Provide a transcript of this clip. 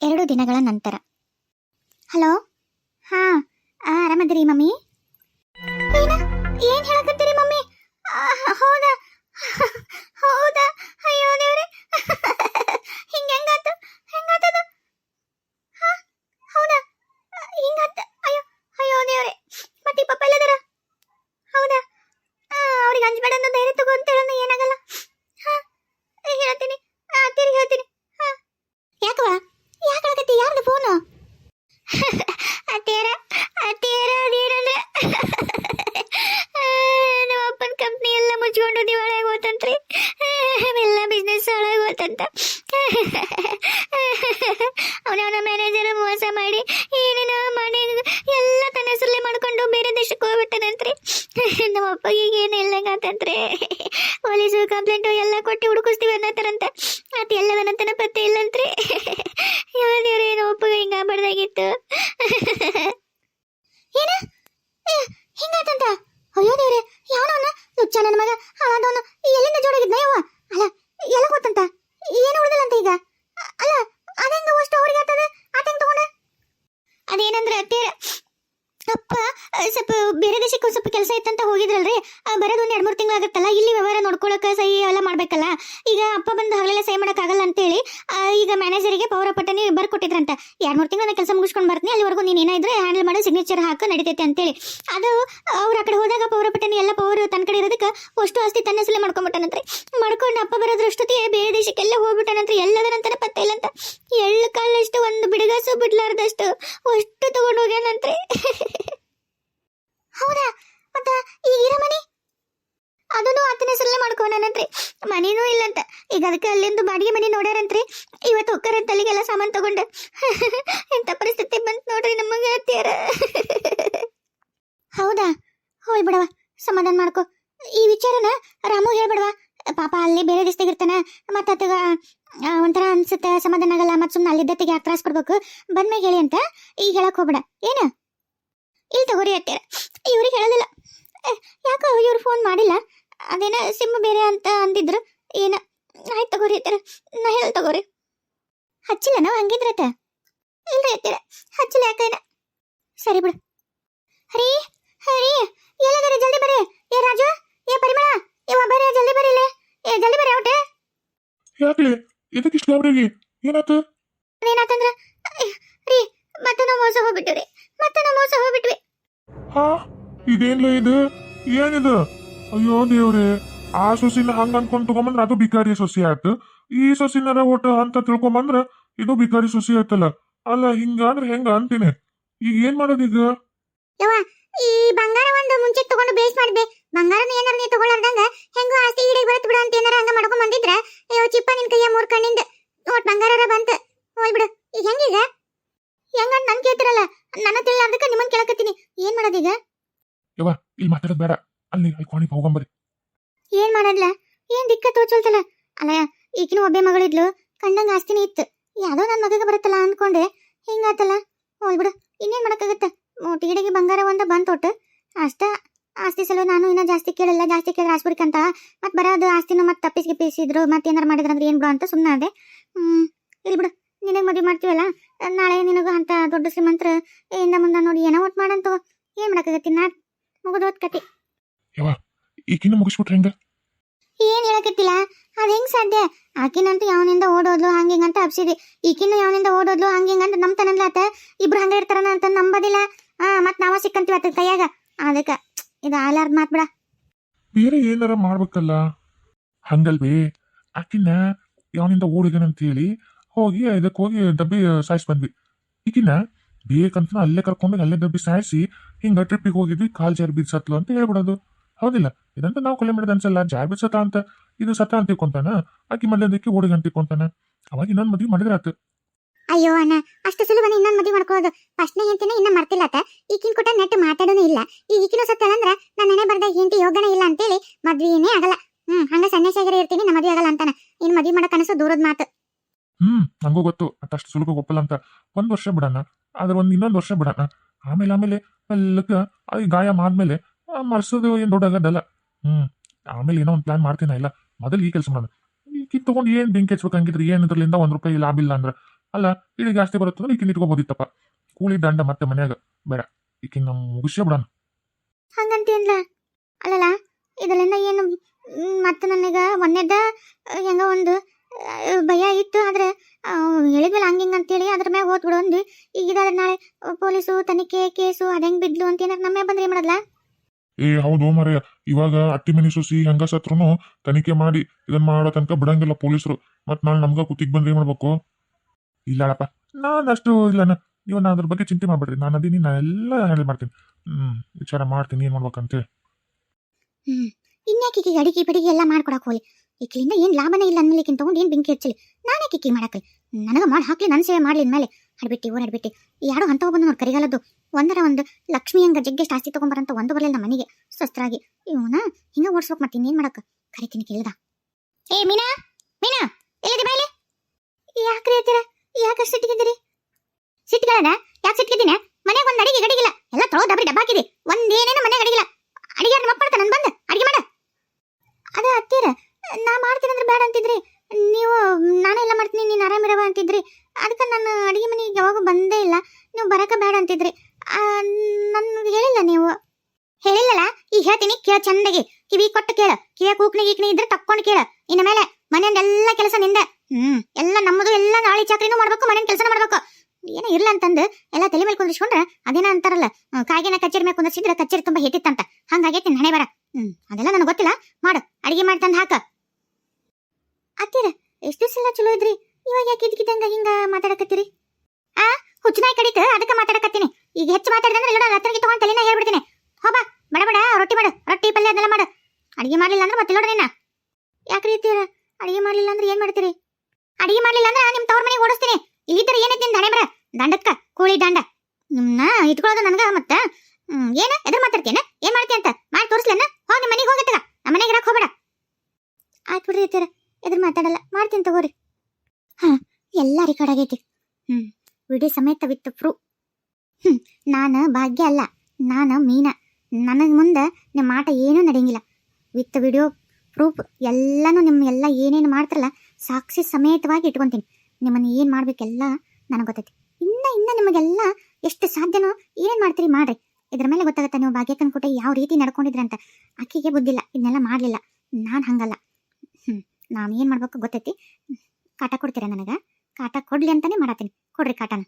ಎರಡು ದಿನಗಳ ನಂತರ. ಹಲೋ? ಹಾ ಆರಾಮದಿರಿ ಮಮ್ಮಿ? ಏನ ಹೇಳಕತ್ತೀರಿ ಮಮ್ಮಿ? ಹೌದಾ? ಹೌದಾ? ಅಯ್ಯೋ ದೇವ್ರೆ ಹಿಂಗ ಹೆಂಗಾತು ಹೆಂಗಾತದ ಹಾ ಹೌದಾ ಹಿಂಗಾತ ಅಯ್ಯೋ ಅಯ್ಯೋ ದೇವ್ರೆ ಮತ್ತೆ ಈ ಪಪ್ಪ ಎಲ್ಲದಾರ ಹೌದಾ ಆ, ಅವ್ರಿಗೆ ಅಂಜಬೇಡ ಅನ್ನೋ ಧೈರ್ಯ ತಗೋ ಅಂತ ಹೇಳೋಣ ಏನಾಗಲ್ಲ ಹಾ ಹೇಳ್ತೀನಿ ಅತ್ತಿರಿಗೆ ಹೇಳ್ತೀನಿ ಹಾ ಯಾಕವ ಯಾಕೆ ಹೇಳಕತ್ತಿ ಯಾರ್ದು ಫೋನು ಅತ್ತೇರ ಅತ್ತೇರ ಅದೇನಂದ್ರೆ ನಮ್ಮ ಅಪ್ಪನ ಕಂಪ್ನಿ ಎಲ್ಲ ಮುಚ್ಕೊಂಡು ದಿವಾಳಿ ಆಗೋತಂತ್ರಿ ಎಲ್ಲ ಬಿಸ್ನೆಸ್ ಹಾಳಾಗೋತಂತ ಅವನವನ ಮ್ಯಾನೇಜರ್ ಮೋಸ ಮಾಡಿ ಏನೇನೋ ಮಾಡಿ ಎಲ್ಲ ತನ್ನ ಹೆಸರಲ್ಲೇ ಮಾಡ್ಕೊಂಡು ಬೇರೆ ದೇಶಕ್ಕೆ ಹೋಗ್ಬಿಟ್ಟನಂತ್ರಿ ನಮ್ಮ ಅಪ್ಪಗೆ ಈಗ ಏನು ಇಲ್ಲಂಗಂತಂತ್ರಿ ಪೊಲೀಸು ಕಂಪ್ಲೇಂಟು ಎಲ್ಲ ಕೊಟ್ಟು ಹುಡುಕಿಸ್ತೀವಿ ಅನ್ನತ್ತಾರಂತ ಅದು ಎಲ್ಲದನಂತನ ಪತ್ತೆ ಇಲ್ಲಂತ್ರಿ ದೇವ್ರೆ ಏನೋ ಒಪ್ಪಗೆ ಹಿಂಗ ಬಡ್ದಾಗಿತ್ತು ಏನ ಏ, ಹಿಂಗಾತಂತ ಅಯ್ಯೋ ದೇವ್ರೆ ಯಾವನವನ ಲುಚ್ಚ ನನ್ನ ಮಗ ಹಾಳಾದವನು ಎಲ್ಲಿಂದ ಜೋಡಾಗಿದ್ನ ಯವ್ವ ಅಲ್ಲ ಎಲ್ಲ ಗೊತ್ತಂತ ಏನು ಉಳಿದಿಲ್ಲಂತ ಈಗ ಅ- ಅಲ್ಲ ಅതെಂಗ ಅಷ್ಟು ಅವ್ರಿಗೆ ಆಗ್ತದ ಆತಂಗ ತಗೊಂಡ ಅದೇನಂದ್ರೆ ಅತ್ತೇರ ಅಪ್ಪ ಅ, ಸ್ವಲ್ಪ ಬೇರೆ ದೇಶಕ್ಕೆ ಸ್ವಲ್ಪ ಕೆಲಸ ಇತ್ತಂತ ಹೋಗಿದ್ರಲ್ರಿ? ಆ, ಬರೋದು ಒಂದು ಎರಡು ಮೂರು ತಿಂಗಳಾಗತ್ತಲ್ಲ ಇಲ್ಲಿ ವ್ಯವಹಾರ ನೋಡ್ಕೊಳಕ ಸಹಿ ಎಲ್ಲ ಮಾಡ್ಬೇಕಲ್ಲ? ಈಗ ಅಪ್ಪ ಬಂದು ಹಗಲೆಲ್ಲ ಸಹಿ ಮಾಡೋಕ್ಕಾಗಲ್ಲ ಅಂತೇಳಿ ಈಗ ಮ್ಯಾನೇಜರಿಗೆ ಪೌರ ಪಟ್ಟಣಿ ಬರ್ಕೊಟ್ಟಿದ್ರಂತ. ಎರಡು ಮೂರು ತಿಂಗಳ ಕೆಲಸ ಮುಗಿಸ್ಕೊಂಡು ಬರ್ತೀನಿ ಅಲ್ಲಿವರೆಗೂ ನೀನು ಏನಾದ್ರೆ ಹ್ಯಾಂಡಲ್ ಮಾಡಿ ಸಿಗ್ನೇಚರ್ ಹಾಕ ನಡಿತೈತೆ ಅಂತೇಳಿ. ಅದು ಅವ್ರ ಆ ಕಡೆ ಹೋದಾಗ ಪೌರ ಪಟ್ಟಣಿ ಎಲ್ಲ ಪೌರ ತನ್ನ ಕಡೆ ಇರೋದಕ್ಕೆ ಅಷ್ಟು ಆಸ್ತಿ ತನ್ನ ಹೆಸಲೇ ಮಾಡ್ಕೊಂಬಿಟ್ಟನಂತ್ರಿ. ಮಾಡ್ಕೊಂಡು ಅಪ್ಪ ಬರೋದ್ರಷ್ಟೊತ್ತಿಗೆ ಬೇರೆ ದೇಶಕ್ಕೆಲ್ಲ ಹೋಗ್ಬಿಟ್ಟನಂತ್ರಿ ಎಲ್ಲದರಂತಾನೆ ಪತ್ತೆ ಇಲ್ಲಂತ. ಎಳ್ಳು ಕಾಳಷ್ಟು ಒಂದು ಬಿಡಗಾಸು ಬಿಡ್ಲಾರ್ದಷ್ಟು ಅಷ್ಟು ತಗೊಂಡು ಹೋಗ್ಯಾನಂತ್ರಿ. ಹೌದಾ? ಮತ್ತ ಈಗ ಇರೋ ಮನಿ ಅದನ್ನು ಆತನ ಹೆಸರಲ್ಲೇ ಮಾಡ್ಕೊಂಡಾನಂತ್ರಿ ಮನೇನೂ ಇಲ್ಲಂತ. ಈಗ ಅದಕ್ಕೆ ಅಲ್ಲಿಂದ ಬಾಡಿಗೆ ಮನಿ ನೋಡ್ಯಾರಂತ್ರಿ ಇವತ್ತು ಒಕ್ಕರ ಅಲ್ಲಿಗೆಲ್ಲ ಸಾಮಾನು ತಗೊಂಡ. ಎಂತ ಪರಿಸ್ಥಿತಿ ಬಂತ್ ನೋಡ್ರಿ ನಮಗೆ ಅತ್ಯಾರ ಹೌದಾ? ಹೋಯ್ ಬಿಡವ ಸಮಾಧಾನ ಮಾಡ್ಕೊ. ಈ ವಿಚಾರನ ರಾಮು ಹೇಳ್ಬಿಡವ ಪಾಪ ಅಲ್ಲಿ ಬೇರೆ ದೇಶದಾಗ ಇರ್ತಾನ. ಮತ್ತ ಆತಗ ಆ, ಒಂಥರ ಅನ್ಸುತ್ತೆ ಸಮಾಧಾನ ಆಗಲ್ಲ. ಮತ್ತೆ ಸುಮ್ಮನೆ ಅಲ್ಲಿದ್ದತ್ತಿಗೆ ಯಾಕೆ ತ್ರಾಸ ಕೊಡ್ಬೇಕು. ಬಂದ್ಮೇಲೆ ಹೇಳಿ ಅಂತ ಈಗ ಹೇಳಕ್ ಹೋಗ್ಬೇಡ. ಏನ? ಇಲ್ಲಿ ತಗೋರಿ ಅತ್ಯಾರ ಇವ್ರಿಗೆ ಹೇಳೋದಿಲ್ಲ. ಯಾಕೋ ಇವ್ರು ಫೋನ್ ಮಾಡಿಲ್ಲ? ಅದೇನ ಸಿಮ್ ಬೇರೆ ಅಂತ ಅಂದಿದ್ರು. ಏನ ಆಯ್ತು ತಗೋರಿ ಅತ್ಯಾರ ನಾ ಹೇಳಿ ತಗೋರಿ. ಹಚ್ಚಿಲ್ಲ ನಾವು ಹಂಗಿದ್ರತ ಇಲ್ರಿ ಅತ್ಯಾರ ಹಚ್ಚಿಲ್ಲ ಯಾಕೇನ ಸರಿ ಬಿಡು. ಹರಿ ಹರಿ ಎಲ್ಲದಾರೆ ಜಲ್ದಿ ಬರ್ರಿ. ಏ ರಾಜು ಏ ಪರಿಮಳ ಏ ಬರ್ರಿ ಜಲ್ದಿ ಬರ್ರಿ ಇಲ್ಲಿ. ಏ ಜಲ್ದಿ ಬರ್ರಿ ಔಟೆ. ಯಾಕ್ಲೆ? ಇದಕ್ಕೆ ಇಷ್ಟ ಏನಾತಂದ್ರ? ರೀ ಮತ್ತೆ ನಾವು ಮೋಸ ಹೋಗ್ಬಿಟ್ಟು ರೀ ಮತ್ತೆ ನಾವು ಮೋಸ ಹೋಗ್ಬಿಟ್ವಿ. ಹಾ ಇದೇನ್ಲ ಇದು? ಏನಿದು? ಅಯ್ಯೋ ದೇವ್ರೆ ಆ ಸೊಸಿನ ಹಂಗ ಅನ್ಕೊಂಡ್ ತಗೊಂಬಂದ್ರ ಅದು ಬಿಕಾರಿ ಸೊಸಿ ಆಯ್ತು. ಈ ಸೊಸಿನರ ಒಟ್ಟು ಅಂತ ತಿಳ್ಕೊಂಬಂದ್ರ ಇದು ಬಿಕಾರಿ ಸೊಸಿ ಆಯ್ತಲ್ಲ. ಅಲ್ಲ ಹಿಂಗಾದ್ರೆ ಹೆಂಗ ಅಂತೀನಿ? ಈಗ ಏನ್ ಮಾಡೋದೀಗ? ಯವ್ವ ಈ ಬಂಗಾರ ಒಂದು ಮುಂಚೆ ತಗೊಂಡು ಬೇಸ್ ಮಾಡಿದೆ ಬಂಗಾರನ ಏನಾರ ನೀ ತಗೊಳ್ಳಾರ್ದಂಗ ಹೆಂಗೋ ಆಸ್ತಿ ಗಿಡಿಗೆ ಬರತ್ ಬಿಡು ಅಂತ ಏನಾರ ಹಂಗ ಮಾಡ್ಕೊಂಡ್ ಬಂದಿದ್ರ ಅಯ್ಯೋ ಚಿಪ್ಪ ನಿನ್ ಕೈಯ ಮೂರ್ ಕಣ್ಣಿಂದ ಒಟ್ ಬಂಗಾರ ಬಂತ ಹೋಯ್ ಬಿಡು ಈಗ ಹೆಂಗೀಗ ಹೆಂಗಂತ ನನ್ ಕೇಳ್ತಿರಲ್ಲ ನನ್ನ ತಿಳಿಲಾರ್ದಕ್ಕ ನಿಮ್ಮನ್ ಕೇಳಕತ್ತೀನಿ ಏನ್ ಮಾಡೋದೀಗ ಯವ್ವ ಇಲ್ಲಿ ಮಾತಾಡೋದ್ ಬೇಡ ಅಲ್ಲಿ ಐಕೋಣಿ ಹೋಗಂಬರಿ ಏನ್ ಮಾಡದ್ಲ ಏನ್ ದಿಕ್ಕ ತೋಚಲ್ತಲ್ಲ? ಅಲ್ಲ ಈಗಿನ ಒಬ್ಬೆ ಮಗಳಿದ್ಲು. ಕಂಡಂಗ ಆಸ್ತಿನೇ ಇತ್ತು. ಯಾವ್ದೋ ನನ್ನ ಮಗಗೆ ಬರುತ್ತಲ್ಲ ಅನ್ಕೊಂಡೆ. ಹಿಂಗಾತಲ್ಲ. ಹೋಯ್ ಬಿಡು, ಇನ್ನೇನ್ ಮಾಡಕ್ಕಾಗತ್ತ? ಗಿಡಗೆ ಬಂಗಾರ ಒಂದ ಬಂದ್ ತೊಟ್ಟು ಅಷ್ಟ ಆಸ್ತಿ ಸಲ ನಾನು ಇನ್ನ ಜಾಸ್ತಿ ಕೇಳಿಲ್ಲ, ಜಾಸ್ತಿ ಕೇಳಿ ಆಸ್ಬಿಡ್ಕಂತ ಮತ್ ಬರೋದು ಆಸ್ತಿನೂ ಮತ್ತೆ ತಪ್ಪಿಸಿ ಗಿಪ್ಪಿಸಿದ್ರು ಮತ್ ಏನಾರ ಮಾಡಿದ್ರಂದ್ರೆ ಏನ್ ಬಿಡು ಅಂತ ಸುಮ್ಮನಾದೆ ಅದೇ ಇರ್ಲಿ ಬಿಡು, ನಿನಗ್ ಮದುವೆ ಮಾಡ್ತೀವಲ್ಲ? ನಾಳೆ ನಿನಗೂ ಅಂತ ದೊಡ್ಡ ಶ್ರೀಮಂತ್ರ ಇಂದ ಮುಂದ ನೋಡಿ ಏನೋ ಒಟ್ಟು ಮಾಡಂತ. ಏನ್ ಮಾಡಕ್ಕಾಗತ್ತಿ ನಾ ಮುಗಿದೋದ್ ಕತಿ. ಈಗಿನ ಮುಗಿಸ್ಬಿಟ್ರೆ ಹೆಂಗ? ಏನ್ ಹೇಳಕತ್ತಿಲ್ಲ? ಅದ್ ಹೆಂಗ್ ಸಾಧ್ಯ? ಆಕಿನಂತೂ ಯಾವನಿಂದ ಓಡೋದ್ಲು ಹಂಗಿಂಗಂತ ಅಪ್ಸಿದಿ ಈಕಿನ್ನು ಯಾವನಿಂದ ಓಡೋದ್ಲು ಹಂಗಿಂಗಂತ ನಮ್ ಆತ? ಇಬ್ರು ಹಂಗ ಇರ್ತಾರನ ಅಂತ ನಂಬದಿಲ್ಲ. ಆ ಮತ್ ನಾವ ಸಿಕ್ಕಂತೀವಿ ಆತ ಕೈಯಾಗ? ಅದಕ್ಕ, ಇದು ಆಲಾರ್ದ ಮಾತ್ ಬಿಡ. ಬೇರೆ ಏನಾರ ಮಾಡ್ಬೇಕಲ್ಲ? ಹಂಗಲ್ವೇ? ಆಕಿನ ಯಾವನಿಂದ ಓಡಿಗನಂತ ಹೇಳಿ ಹೋಗಿ ಇದಕ್ಕೆ ಹೋಗಿ ಡಬ್ಬಿ ಸಾಯಿಸಿ ಬಂದ್ವಿ. ಈಗಿನ ಬೇಕಂತ ಅಲ್ಲೇ ಕರ್ಕೊಂಡು ಅಲ್ಲೇ ಡಬ್ಬಿ ಸಾಯಿಸಿ ಹಿಂಗ ಟ್ರಿಪ್ಪಿಗೆ ಹೋಗಿದ್ವಿ, ಕಾಲ್ ಜಾರಿ ಬಿದ್ದು ಸತ್ಲು ಅಂತ ಹೇಳ್ಬಿಡೋದು. ಹೌದಿಲ್ಲ? ಇದಂತ ನಾವು ಕೊಲೆ ಮಾಡಿದ ಅನ್ಸಲ್ಲ ಜಾರ್ಬಿ ಸತ ಅಂತ ಇದು ಸತ ಅಂತ ತಿಳ್ಕೊಂತಾನ? ಆಕಿ ಮಲ್ಯದಕ್ಕೆ ಓಡಿಗಂತ ತಿಳ್ಕೊಂತಾನ? ಅವಾಗ ಇನ್ನೊಂದು ಮದ್ವೆ ಮಾಡಿದ್ರೆ ಆತು ಅಯ್ಯೋ ಅಣ್ಣ ಅಷ್ಟು ಸುಲಭನ ಇನ್ನೊಂದ್ ಮದ್ವೆ ಮಾಡ್ಕೊಳ್ಳೋದು. ಫಸ್ಟ್ನೇ ಹೆಂತಿನ ಇನ್ನ ಮರ್ತಿಲ್ಲತ ಈಕಿನ್ ಕೊಟ್ಟ ನೆಟ್ ಮಾತಾಡೋನು ಇಲ್ಲ. ಈಗ ಈಕಿನ ಅಂದ್ರ ನನ್ನ ನೆನೆ ಬರ್ದ ಹೆಂಡತಿ ಯೋಗನ ಇಲ್ಲ ಅಂತೇಳಿ ಮದ್ವೆನೇ ಆಗಲ್ಲ. ಹ್ಮ್ ಹಂಗ ಸನ್ಯಾಸಿಯಾಗಿ ಇರ್ತೀನಿ ನಮ್ಮ ಮದ್ವೆ ಆಗಲ್ಲ ಅಂತಾನ. ಇನ್ ಮದ್ವೆ ಮಾಡೋ ಕನಸು ದೂರದ ಮಾತು. ಹ್ಮ್ ನಂಗೂ ಗೊತ್ತು. ಅಷ್ಟು ಸುಲಭ ಒಪ್ಪಲ್ಲ ಅಂತ. ಒಂದ್ ವರ್ಷ ಬಿಡಣ. ಆದ್ರೆ ಒಂದ್ ಇನ್ನೊಂದ್ ವರ್ಷ ಬಿಡಣ. ಆಮೇಲೆ ಆಮೇಲೆ ಮೆಲ್ಲಕ್ಕ ಈ ಗಾಯ ಆದ್ಮೇಲೆ ಮರ್ಸೋದು ಏನ್ ದೊಡ್ಡ ಆಗದಲ್ಲ ಹ್ಮ್. ಆಮೇಲೆ ಏನೋ ಒಂದು ಪ್ಲಾನ್ ಮಾಡ್ತೀನ ಇಲ್ಲ. ಮೊದಲು ಈ ಕೆಲಸ ಮಾಡೋಣ. ಕಿತ್ ತಗೊಂಡು ಏನ್ ಬೆಂಕಿ ಹಚ್ಬೇಕಂಗಿದ್ರೆ ಏನ್ ಇದ್ರಲ್ಲಿಂದ ಒಂದ್ ರೂಪಾಯಿ ಲಾಭ ಇಲ್ಲ ಅಂದ್ರೆ? ಅಲ್ಲ ಇದು ಜಾಸ್ತಿ ಬರುತ್ತಂದ್ರೆ ಈಕಿನ ಇಟ್ಕೋಬೋದಿತ್ತಪ್ಪ. ಕೂಲಿ ದಂಡ ಮತ್ತೆ ಮನ್ಯಾಗ. ಬೇಡ. ಈಕಿನ ಮುಗಿಸೇ ಬಿಡೋಣ. ಹಂಗಂತೇನ್ಲ ಅಲ್ಲಲ್ಲ ಇದರಿಂದ ಏನು ಮತ್ತೆ ನನಗ ಮೊನ್ನೆದ ಹೆಂಗ ಒಂದು ಭಯ ಇತ್ತು ಆದ್ರೆ ಹೇಳಿದ್ವಲ್ಲ ಹಂಗ ಹಿಂಗ ಅಂತೇಳಿ ಅದ್ರ ಮ್ಯಾಗ ಓದ್ಬಿಡು ಬಿಡು ಅಂದ್ವಿ. ಈಗ ಇದಾದ್ರೆ ನಾಳೆ ಪೊಲೀಸು, ತನಿಖೆ, ಕೇಸು ಅದಂಗ್ ಬಿದ್ಲು ಅಂತ ಏನಾರ ನಮ್ಮ ಬಂದ್ರೆ ಮಾಡಲ್ಲ ಏ, ಹೌದು ಮರೆಯ. ಇವಾಗ ಅಟ್ಟಿ ಮನಿ ಸೊಸಿ ಹೆಂಗ ತನಿಖೆ ಮಾಡಿ ಇದನ್ನ ಮಾಡೋ ತನಕ ಬಿಡಂಗಿಲ್ಲ ಪೊಲೀಸರು. ಮತ್ ನಾಳೆ ನಮ್ಗ ಕುತ್ತಿಗೆ ಬಂದ್ರೆ ಏನ್ ಮಾಡ್ಬೇಕು? ಇಲ್ಲಪ್ಪ ನಾನು ಅಷ್ಟು ಇಲ್ಲ ನೀವು ನಾ ಅದ್ರ ಬಗ್ಗೆ ಚಿಂತೆ ಮಾಡ್ಬೇಡ್ರಿ. ನಾನು ಅದೀನಿ ನಾ ಎಲ್ಲ ಹ್ಯಾಂಡಲ್ ಮಾಡ್ತೀನಿ. ಹ್ಮ್, ವಿಚಾರ ಮಾಡ್ತೀನಿ. ಏನ್ ಮಾಡ್ಬೇಕಂತೇಳಿ ಹ್ಮ್, ಇನ್ಯಾಕೆ ಅಡಿಗೆ ಬಡಿಗೆ ಎಲ್ಲ ಮಾಡ್ಕೊಡಕ್ ಹೋಗಿ ಈಕಿಲಿಂದ ಏನ್ ಲಾಭನೇ ಇಲ್ಲ ಅನ್ನಲಿಕ್ಕಿಂತ ತಗೊಂಡು ಏನ್ ಬೆಂಕಿ ಹಚ್ಚಲಿ? ನಾನೇ ಕಿಕ್ಕಿ ಮಾಡಕ್ಲಿ? ನನಗ ಮಾಡಿ ಹಾಕ್ಲಿ ನನ್ನ ಸೇವೆ ಮಾಡ್ಲಿ ಮೇಲೆ ಹಡ್ಬಿಟ್ಟಿ ಓ ಹಡ್ಬಿಟ್ಟಿ ಯಾರೋ ಅಂತ ಬಂದು ನೋಡಿ ಕರಿಗಾಲದ್ದು. ಒಂದರ ಒಂದು ಲಕ್ಷ್ಮಿ ಹಂಗ ಜಗ್ಗೆಷ್ಟು ಆಸ್ತಿ ತಗೊಂಬರಂತ ಒಂದು ಬರಲಿಲ್ಲ ಮನೆಗೆ. ಸ್ವಸ್ಥರಾಗಿ ಇವನ ಹಿಂಗ ಓಡಿಸ್ಬೇಕು ಮತ್ತೆ ಏನ್ ಮಾಡಕ್ಕ ಕರಿತೀನಿ ಕೇಳ್ದ? ಏ, ಮೀನಾ? ಮೀನಾ? ಎಲ್ಲಿದೆ ಮೇಲೆ ಯಾಕ್ರಿ ಹೇಳ್ತೀರ ಯಾಕೆ ಸಿಟ್ಟಿಗಿದ್ದೀರಿ? ಸಿಟ್ಟಿಗಳನ್ನ ಯಾಕೆ ಸಿಟ್ಟಿಗಿದ್ದೀನ ಮನೆಗೆ ಒಂದು ಅಡಿಗೆ ಗಡಿಗಿಲ್ಲ. ಎಲ್ಲ ತೊಳೋ ದಬ್ರಿ ಡಬ್ಬ ಹಾಕಿದೆ. ಒಂದೇನೇನು ಮನೆಗೆ ಅಡಿಗಿಲ್ಲ. ಅಡಿಗೆ ನಮ್ಮ ಮಕ್ಕಳ್ತ ನಾನು ಬಂದು. ಅಡಿಗೆ ಮಾಡ. ಅದ ಅತ್ತೀರ ನಾ ಮಾಡ್ತೀನಿ ಅಂದ್ರೆ ಬೇಡ ಅಂತಿದ್ರಿ. ನೀವು, ನಾನೇ ಎಲ್ಲ ಮಾಡ್ತೀನಿ. ನೀನು ಆರಾಮಿರವ ಅಂತಿದ್ರಿ ಅದಕ್ಕೆ ನಾನು ಅಡಿಗೆ ಮನೆಗೆ ಯಾವಾಗ ಬಂದೇ ಇಲ್ಲ ನೀವು ಬರಕ ಬೇಡ ಅಂತಿದ್ರಿ ನನ್ಗೆ ಹೇಳಿಲ್ಲ ನೀವು ಹೇಳಿಲ್ಲಲ್ಲ? ಈಗ ಹೇಳ್ತೀನಿ, ಕೇಳ ಚಂದಗಿ. ಕಿವಿ ಕೊಟ್ಟು ಕೇಳ. ಕಿವಿಯ ಕೂಕ್ನಿ ಗೀಕ್ನಿ ಇದ್ರೆ ತಕ್ಕೊಂಡು ಕೇಳ. ಇನ್ನ ಮೇಲೆ ಮನೆಯಿಂದ ಎಲ್ಲ ಕೆಲಸ ನಿಂದ. ಹ್ಮ್, ಎಲ್ಲ ನಮ್ಮದು ಎಲ್ಲ ನಾಳೆ ಚಾಕ್ರಿನೂ ಮಾಡ್ಬೇಕು ಮನೆಯ ಕೆಲಸ ಮಾಡ್ಬೇಕು. ಏನೋ ಇರ್ಲ ಅಂತಂದು, ಎಲ್ಲ ತಲೆ ಮೇಲೆ ಕುಂದಿಸ್ಕೊಂಡ್ರೆ ಅದೇನ ಅಂತಾರಲ್ಲ ಕಾಗಿನ ಕಚೇರಿ ಮೇಲೆ ಕುಂದಿಸಿದ್ರೆ ಕಚೇರಿ ತುಂಬಾ ಹೆಟ್ಟಿತ್ತಂತ ಹಂಗಾಗೈತಿ ನನೆ ಬರ ಹ್ಮ್, ಅದೆಲ್ಲ ನನಗೆ ಗೊತ್ತಿಲ್ಲ. ಮಾಡು, ಅಡಿಗೆ ಮಾಡ್ತಂದ್ ಹಾಕ. ಅತ್ತಿರ ಎಷ್ಟು ದಿವಸ ಎಲ್ಲ ಚಲೋ ಇದ್ರಿ? ಇವಾಗ ಯಾಕೆ ಇದ್ಕಿದ್ದಂಗ ಹಿಂಗ ಮಾತಾಡಕತ್ತೀರಿ? ಆ ಹುಚ್ಚನಾಯಿ ಕಡಿತ, ಅದಕ್ಕೆ ಮಾತಾಡಕತ್ತೀನಿ. ಈಗ ಹೆಚ್ಚು ಮಾತಾಡಿದ್ರೆ ಇಲ್ಲ ಹತ್ತರಿಗೆ ತಗೊಂಡ್ ತಲೆನ ಹೇಳ್ಬಿಡ್ತೀನಿ ಹೋಬಾ ಬಡ ಬಡ ರೊಟ್ಟಿ ಮಾಡು ರೊಟ್ಟಿ ಪಲ್ಯ ಅದೆಲ್ಲ ಮಾಡು ಅಡಿಗೆ ಮಾಡ್ಲಿಲ್ಲ ಅಂದ್ರೆ ನೋಡ್ರಿ ನಿನ್ನ. ಯಾಕ್ರಿ ಇತ್ತೀರ ಅಡಿಗೆ ಮಾಡ್ಲಿಲ್ಲ ಅಂದ್ರೆ ಏನ್ ಮಾಡ್ತೀರಿ? ಅಡಿಗೆ ಮಾಡ್ಲಿಲ್ಲ ಅಂದ್ರೆ ನಿಮ್ ತವ್ರ ಮನೆಗೆ ಓಡಿಸ್ತೀನಿ. ಇಲ್ಲಿದ್ರೆ ಏನೈತಿ ನಿನ್ ಹಣೆ ದಂಡಕ್ಕ, ಕೋಳಿ ದಂಡ. ನಿಮ್ನ ಇಟ್ಕೊಳ್ಳೋದು ನನ್ಗ ಮತ್ತ? ಏನ? ಎದ್ರ ಮಾತಾಡ್ತೇನ ಏನ್ ಮಾಡ್ತೀನಿ ಅಂತ? ಮಾಡಿ ತೋರಿಸ್ಲೇನ? ಹೋಗಿ ಮನೆಗೆ ಹೋಗತ್ತಗ. ನಮ್ಮ ಮನೆಗೆ ಇರಕ್ ಹೋಗ್ಬೇಡ. ಆಯ್ತು ಬಿಡ್ರಿ ಅತ್ತೀರ ಎದ್ರ ಮಾತಾಡಲ್ಲ. ಮಾಡ್ತೀನಿ ತಗೋರಿ. ಹಾ, ಎಲ್ಲ ರೆಕಾರ್ಡ್ ಆಗೈತಿ. ಹ್ಮ್ ವಿಡಿಯೋ ಸಮೇತ ವಿತ್ ಪ್ರೂ. ಹ್ಮ್, ನಾನು ಭಾಗ್ಯ ಅಲ್ಲ. ನಾನು ಮೀನಾ. ನನಗೆ ಮುಂದೆ ನಿಮ್ಮ ಆಟ ಏನೂ ನಡೆಯಂಗಿಲ್ಲ. ವಿತ್ ವಿಡಿಯೋ ಪ್ರೂಫ್ ಎಲ್ಲನೂ ನಿಮ್ಮ ಎಲ್ಲ ಏನೇನು ಮಾಡ್ತಾರಲ್ಲ, ಸಾಕ್ಷಿ ಸಮೇತವಾಗಿ ಇಟ್ಕೊಂತೀನಿ. ನಿಮ್ಮನ್ನು ಏನು ಮಾಡಬೇಕೆಲ್ಲ ನನಗೆ ಗೊತ್ತೈತಿ. ಇನ್ನ ಇನ್ನ ನಿಮಗೆಲ್ಲ ಎಷ್ಟು ಸಾಧ್ಯನೋ ಏನೇನು ಮಾಡ್ತೀರಿ ಮಾಡ್ರಿ. ಇದ್ರ ಮೇಲೆ ಗೊತ್ತಾಗುತ್ತೆ ನೀವು ಭಾಗ್ಯಕ್ಕನ್ ಕೂಟ ಯಾವ ರೀತಿ ನಡ್ಕೊಂಡಿದ್ರಿ ಅಂತ ಆಕಿಗೆ ಬುದ್ಧಿಲ್ಲ ಇದನ್ನೆಲ್ಲ ಮಾಡಲಿಲ್ಲ. ನಾನು ಹಂಗಲ್ಲ. ಹ್ಞೂ ನಾನು ಏನು ಮಾಡ್ಬೇಕು ಗೊತ್ತೈತಿ. ಕಾಟ ಕೊಡ್ತೀರಾ ನನಗೆ? ಕಾಟ ಕೊಡಲಿ ಅಂತಲೇ ಮಾಡತ್ತೀನಿ. ಕೊಡ್ರಿ ಕಾಟನ.